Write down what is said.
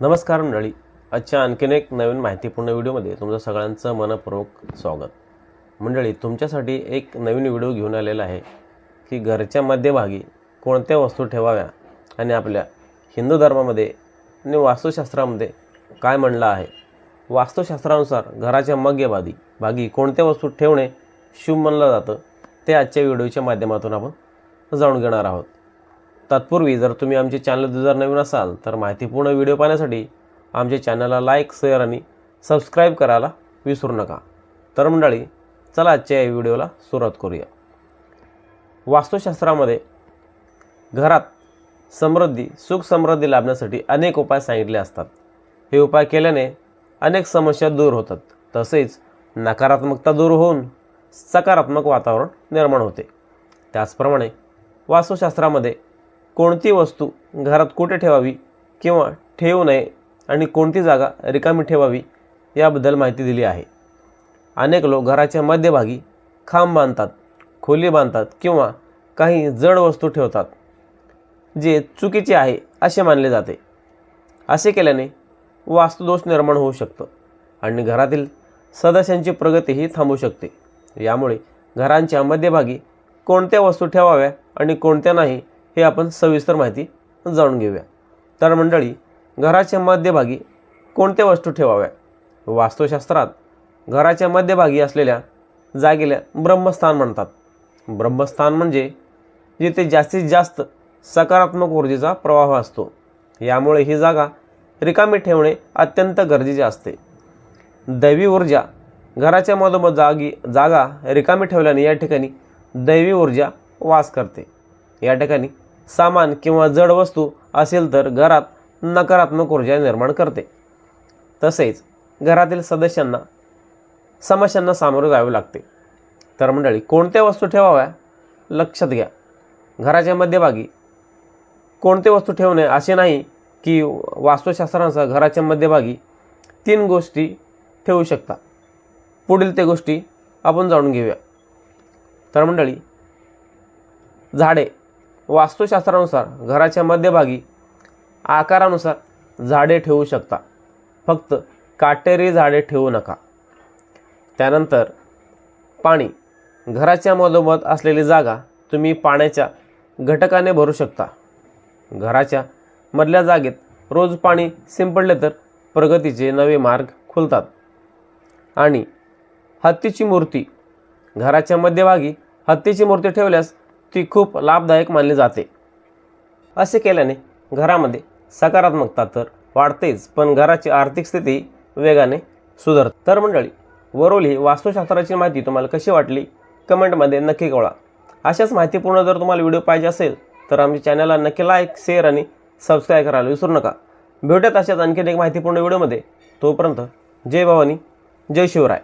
नमस्कार मंडळी. आजच्या आणखीन एक नवीन माहितीपूर्ण व्हिडिओमध्ये तुमचं सगळ्यांचं मनपूर्वक स्वागत. मंडळी तुमच्यासाठी एक नवीन व्हिडिओ घेऊन आलेला आहे की घरच्या मध्यभागी कोणत्या वस्तू ठेवाव्या आणि आपल्या हिंदू धर्मामध्ये आणि वास्तुशास्त्रामध्ये काय म्हणलं आहे? वास्तुशास्त्रानुसार घराच्या मध्यभागी भागी कोणत्या वस्तू ठेवणे शुभ मानलं जातं? ते आजच्या व्हिडिओच्या माध्यमातून आपण जाणून घेणार आहोत. तत्पूर्वी जर तुम्ही आमचे चॅनल जर नवीन असाल तर माहितीपूर्ण व्हिडिओ पाहण्यासाठी आमच्या चॅनलला लाईक शेअर आणि सबस्क्राईब करायला विसरू नका. तर मंडळी चला आजच्या या व्हिडिओला सुरुवात करूया. वास्तुशास्त्रामध्ये घरात समृद्धी सुख समृद्धी लाभण्यासाठी अनेक उपाय सांगितले असतात. हे उपाय केल्याने अनेक समस्या दूर होतात. तसेच नकारात्मकता दूर होऊन सकारात्मक वातावरण निर्माण होते. त्याचप्रमाणे वास्तुशास्त्रामध्ये कोणती वस्तू घरात कुठे ठेवावी किंवा ठेवू नये आणि कोणती जागा रिकामी ठेवावी याबद्दल माहिती दिली आहे. अनेक लोक घराच्या मध्यभागी खांब बांधतात खोली बांधतात किंवा काही जड वस्तू ठेवतात जे चुकीचे आहे असे मानले जाते. असे केल्याने वास्तुदोष निर्माण होऊ शकतं आणि घरातील सदस्यांची प्रगतीही थांबू शकते. यामुळे घरांच्या मध्यभागी कोणत्या वस्तू ठेवाव्या आणि कोणत्या नाही हे आपण सविस्तर माहिती जाणून घेऊया. तर मंडळी घराच्या मध्यभागी कोणत्या वस्तू ठेवाव्या? वास्तुशास्त्रात घराच्या मध्यभागी असलेल्या जागेला ब्रह्मस्थान म्हणतात. ब्रह्मस्थान म्हणजे जिथे जास्तीत जास्त सकारात्मक ऊर्जेचा प्रवाह असतो. यामुळे ही जागा रिकामी ठेवणे अत्यंत गरजेचे असते. दैवी ऊर्जा घराच्या मधोमध जागी जागा रिकामी ठेवल्याने या ठिकाणी दैवी ऊर्जा वास करते. या ठिकाणी सामान किंवा जड वस्तू असेल तर घरात नकारात्मक ऊर्जा निर्माण करते. तसेच घरातील सदस्यांना समस्यांना सामोरे जावे लागते. तर मंडळी कोणत्या वस्तू ठेवाव्या? लक्षात घ्या. घराच्या मध्यभागी कोणते वस्तू ठेवणे असे नाही की वास्तुशास्त्रानुसार घराच्या मध्यभागी तीन गोष्टी ठेवू शकता. पुढील ते गोष्टी आपण जाणून घेऊया. तर मंडळी झाडे वास्तुशास्त्रानुसार घराच्या मध्यभागी आकारानुसार झाडे ठेवू शकता. फक्त काटेरी झाडे ठेवू नका. त्यानंतर पाणी. घराच्या मधोमध असलेली जागा तुम्ही पाण्याच्या घटकाने भरू शकता. घराच्या मधल्या जागेत रोज पाणी शिंपडले तर प्रगतीचे नवे मार्ग खुलतात. आणि हत्तीची मूर्ती. घराच्या मध्यभागी हत्तीची मूर्ती ठेवल्यास ती खूप लाभदायक मानली जाते. असे केल्याने घरामध्ये सकारात्मकता तर वाढतेच पण घराची आर्थिक स्थिती वेगाने सुधारते. तर मंडळी वरोली वास्तुशास्त्राची माहिती तुम्हाला कशी वाटली? कमेंटमध्ये नक्की कळवा. अशाच माहितीपूर्ण जर तुम्हाला व्हिडिओ पाहिजे असेल तर आमच्या चॅनलला नक्की लाईक शेअर आणि सबस्क्राईब करायला विसरू नका. भेटत अशाच आणखीन एक माहितीपूर्ण व्हिडिओमध्ये. तोपर्यंत जय भवानी जय शिवराय.